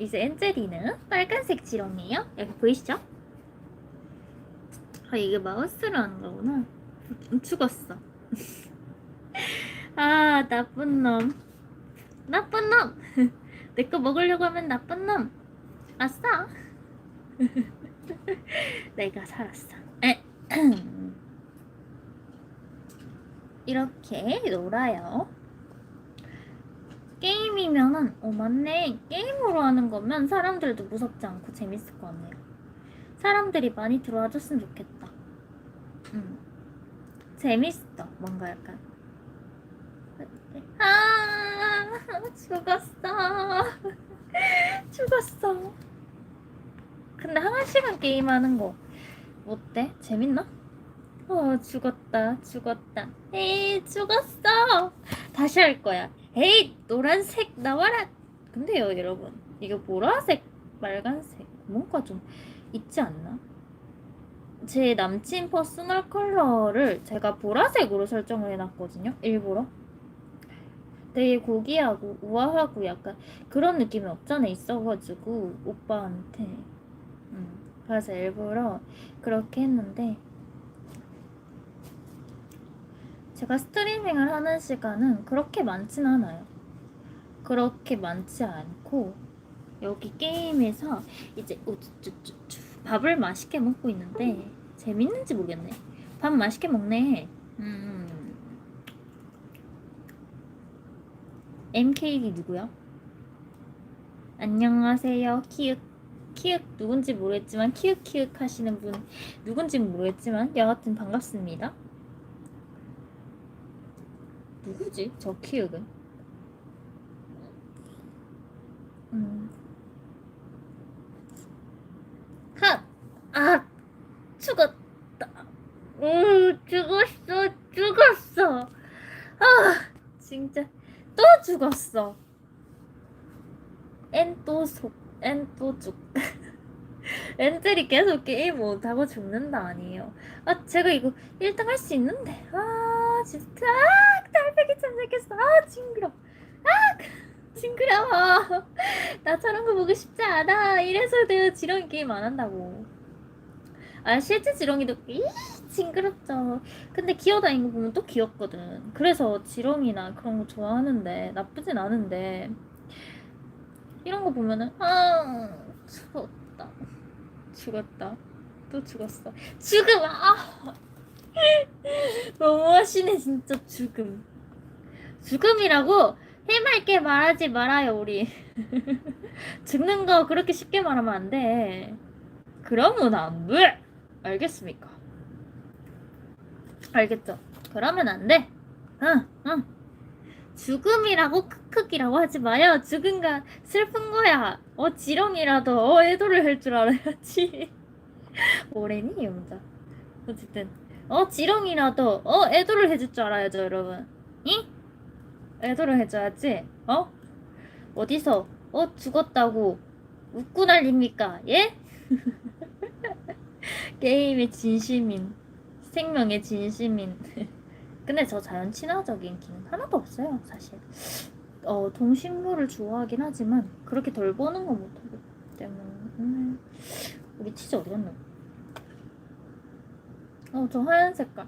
이제 엔젤이는 빨간색 지렁이에요. 여기 보이시죠? 아 이게 마우스로 하는 거구나. 음, 죽었어. 아 나쁜 놈. 나쁜 놈. 내 거 먹으려고 하면 나쁜 놈. 아싸. 내가 살았어. 에. 이렇게 놀아요. 게임이면은 어 맞네 게임으로 하는 거면 사람들도 무섭지 않고 재밌을 것 같네요. 사람들이 많이 들어와줬으면 좋겠다. 음 재밌어 뭔가 약간 아 죽었어 죽었어. 근데 한 시간 게임하는 거 어때? 재밌나? 어 죽었다 죽었다 에이 죽었어 다시 할 거야 에이 노란색 나와라 근데요 여러분 이게 보라색 빨간색 뭔가 좀 있지 않나? 제 남친 퍼스널 컬러를 제가 보라색으로 설정을 해놨거든요 일부러 되게 고귀하고 우아하고 약간 그런 느낌이 없잖아 있어가지고 오빠한테 음, 그래서 일부러 그렇게 했는데 제가 스트리밍을 하는 시간은 그렇게 많진 않아요. 그렇게 많지 않고 여기 게임에서 이제 우쭈쭈쭈쭈 밥을 맛있게 먹고 있는데 재밌는지 모르겠네. 밥 맛있게 먹네. 음. MKD 누구야? 안녕하세요. 키읔 키읔 누군지 모르겠지만 키읔 키읔 하시는 분 누군지 모르겠지만 여하튼 반갑습니다. 누구지? 저 키읔은? 음. 핫! 아! 죽었다. 음, 죽었어. 죽었어. 아, 진짜. 또 죽었어. 엔또 속, 엔또 죽. 엔젤이 계속 게임 못하고 죽는다 아니에요. 아, 제가 이거 1등 할 수 있는데. 아, 진짜. 아, 달팽이처럼 생겼어. 아, 징그러. 아, 징그러워. 나 저런 거 보고 싶지 않아. 이래서 내가 지렁이 게임 안 한다고. 아, 실제 지렁이도, 이 징그럽죠. 근데 기어다니는 거 보면 또 귀엽거든. 그래서 지렁이나 그런 거 좋아하는데, 나쁘진 않은데, 이런 거 보면은, 아, 죽었다. 죽었다. 또 죽었어. 죽음! 아! 너무 하시네, 진짜 죽음. 죽음이라고 해맑게 말하지 말아요, 우리. 죽는 거 그렇게 쉽게 말하면 안 돼. 그러면 안 돼! 알겠습니까? 알겠죠? 그러면 안 돼. 응, 응. 죽음이라고 크크기라고 하지 마요. 죽은가 슬픈 거야. 어 지렁이라도 어 애도를 할 줄 알아야지. 뭐래니 영자. 어쨌든 어 지렁이라도 어 애도를 해줄 줄 알아야죠 여러분. 이? 애도를 해줘야지. 어? 어디서 어 죽었다고 웃고 난립니까? 예? 게임의 진심인 생명의 진심인. 근데 저 자연 친화적인 기능 하나도 없어요 사실. 어 동식물을 좋아하긴 하지만 그렇게 덜 보는 거 못하기 때문에 음, 우리 치즈 어디 갔나? 어 저 하얀 색깔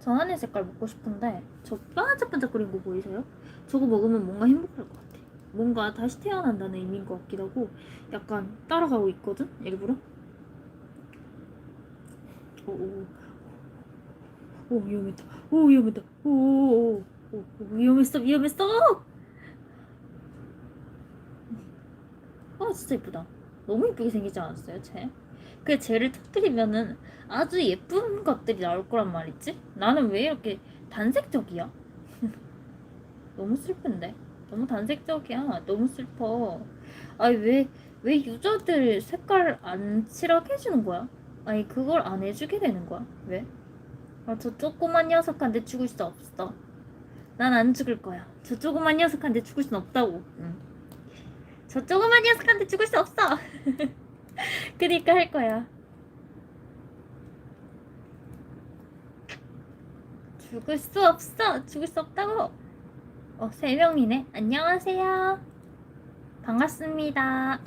저 하얀 색깔 먹고 싶은데 저 반짝반짝거리는 거 보이세요? 저거 먹으면 뭔가 행복할 것 같아. 뭔가 다시 태어난다는 의미인 것 같기도 하고 약간 따라가고 있거든 일부러. 오, 오, 오 위험했다. 오 위험했다. 오, 오, 오, 위험했어 위험했어. 아 진짜 예쁘다. 너무 예쁘게 생기지 않았어요 쟤? 그 쟤를 터뜨리면은 아주 예쁜 것들이 나올 거란 말이지? 나는 왜 이렇게 단색적이야? 너무 슬픈데? 너무 단색적이야. 너무 슬퍼. 아니 왜, 왜 유저들 색깔 안 칠하게 해주는 거야? 아니 그걸 안 해주게 되는 거야? 왜? 아, 저 조그만 녀석한테 죽을 수 없어. 난 안 죽을 거야. 저 조그만 녀석한테 죽을 순 없다고. 응. 저 조그만 녀석한테 죽을 수 없어. 그니까 할 거야. 죽을 수 없어. 죽을 수 없다고. 어, 세 명이네. 안녕하세요. 반갑습니다.